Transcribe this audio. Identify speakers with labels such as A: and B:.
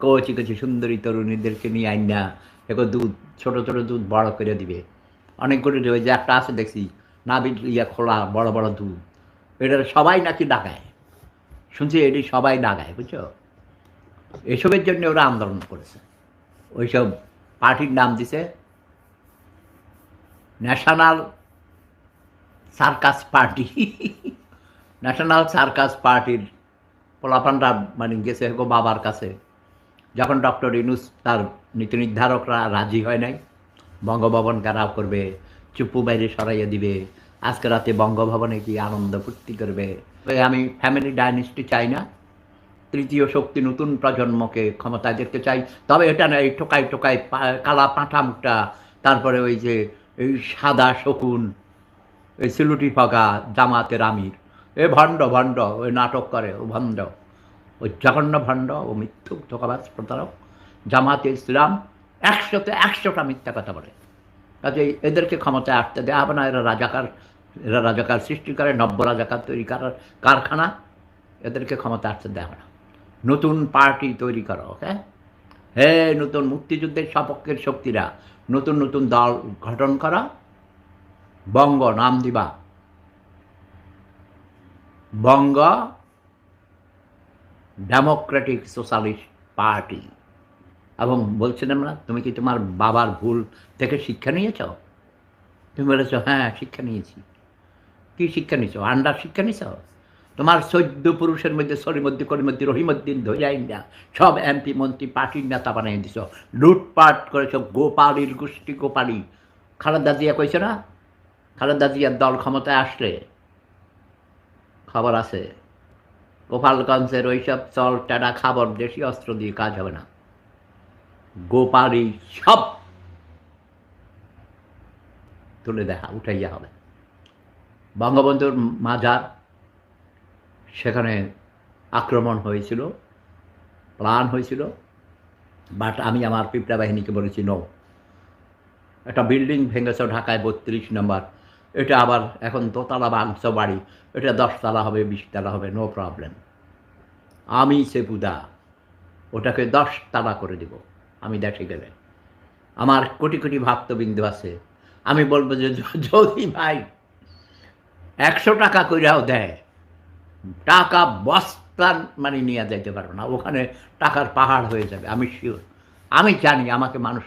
A: কচি কচি সুন্দরী তরুণীদেরকে নিয়ে আইন না এগো দুধ, ছোট ছোট দুধ বড় করে দিবে। অনেকগুলো ওই যে একটা আছে দেখছি নাবি ইয়া খোলা বড় বড় দুধ। এটা সবাই নাকি ডাকায় শুনছি এটি সবাই ডাকায় বুঝছ? এসবের জন্য ওরা আন্দোলন করেছে। ওইসব পার্টির নাম দিছে national circus party. National circus পার্টির পোলাপানরা মানে গেছে গো বাবার কাছে। যখন ডক্টর ইনুস তার নীতি নির্ধারকরা রাজি হয় নাই, বঙ্গভবন ঘেরাও করবে, চুপু বাইরে সরাইয়ে দিবে, আজকে রাতে বঙ্গভবনে কি আনন্দ ফুর্তি করবে। আমি ফ্যামিলি ডাইনেস্টি চাই না, তৃতীয় শক্তি নতুন প্রজন্মকে ক্ষমতায় দেখতে চাই। তবে এটা না, এই টোকাই টোকাই কালা পাঁঠা মুখটা তারপরে ওই যে, এই সাদা শকুন, এই সিলুটি ফাঁকা জামাতের আমির, এ ভণ্ড ভণ্ড, ওই নাটক করে, ও ভণ্ড। ওই জঘন্য ভণ্ড ও মিথ্যুক ধোকাবাজ প্রতারক, জামাতে ইসলাম একশোতে একশোটা মিথ্যা কথা বলে। কাজে এদেরকে ক্ষমতায় আসতে দেওয়া হবে না, এরা রাজাকার এরা রাজাকার সৃষ্টি করে, নব্য রাজাকার তৈরি করার কারখানা, এদেরকে ক্ষমতা আসতে দেওয়া হবে না। নতুন পার্টি তৈরি করো, ওকে? হে নতুন মুক্তিযুদ্ধের সপক্ষের শক্তিরা, নতুন নতুন দল গঠন করা। বঙ্গ নাম দিবা। বঙ্গ ডেমোক্রেটিক সোশ্যালিস্ট পার্টি এবং বলছেন আমরা, তুমি কি তোমার বাবার ভুল থেকে শিক্ষা নিয়েছ? তুমি বলেছ হ্যাঁ শিক্ষা নিয়েছি। কি শিক্ষা নিয়েছ? আন্ডার শিক্ষা নিয়েছ? তোমার চৈদ্য পুরুষের মধ্যে সরিমদ্দি করিমদ্দি রহিমদ্দিন ধৈরাইন্দা সব এমপি মন্ত্রী, পার্টির নেতা বানিয়ে দিছ লুটপাট করেছ গোপালীর গোষ্ঠী গোপালী। খালেদা জিয়া কইছে না? খালেদা জিয়ার দল ক্ষমতায় আসলে? খবর আছে। গোপালগঞ্জের ওইসব চল টাটা খাবার দেশি অস্ত্র দিয়ে কাজ হবে না। গোপালি সব তুলে দেখা, উঠাইয়া হবে। বঙ্গবন্ধুর মাজার, সেখানে আক্রমণ হয়েছিল, প্লান হয়েছিল, বাট আমি আমার পিঁপড়া বাহিনীকে বলেছি নো একটা বিল্ডিং ভেঙেছে ঢাকায় বত্রিশ নম্বর, এটা আবার এখন দোতলা বাংশ বাড়ি, এটা দশতলা হবে, বিশতলা হবে নো প্রবলেম আমি সেপুদা ওটাকে দশ তারা করে দিব, আমি দেখে গেলে। আমার কোটি কোটি ভক্তবিন্দু আছে, আমি বলব যে যদি ভাই একশো টাকা কইরাও দেয়, টাকা বস্তা মানে নিয়ে যাইতে পারব না, ওখানে টাকার পাহাড় হয়ে যাবে, আমি শিওর আমি জানি আমাকে মানুষ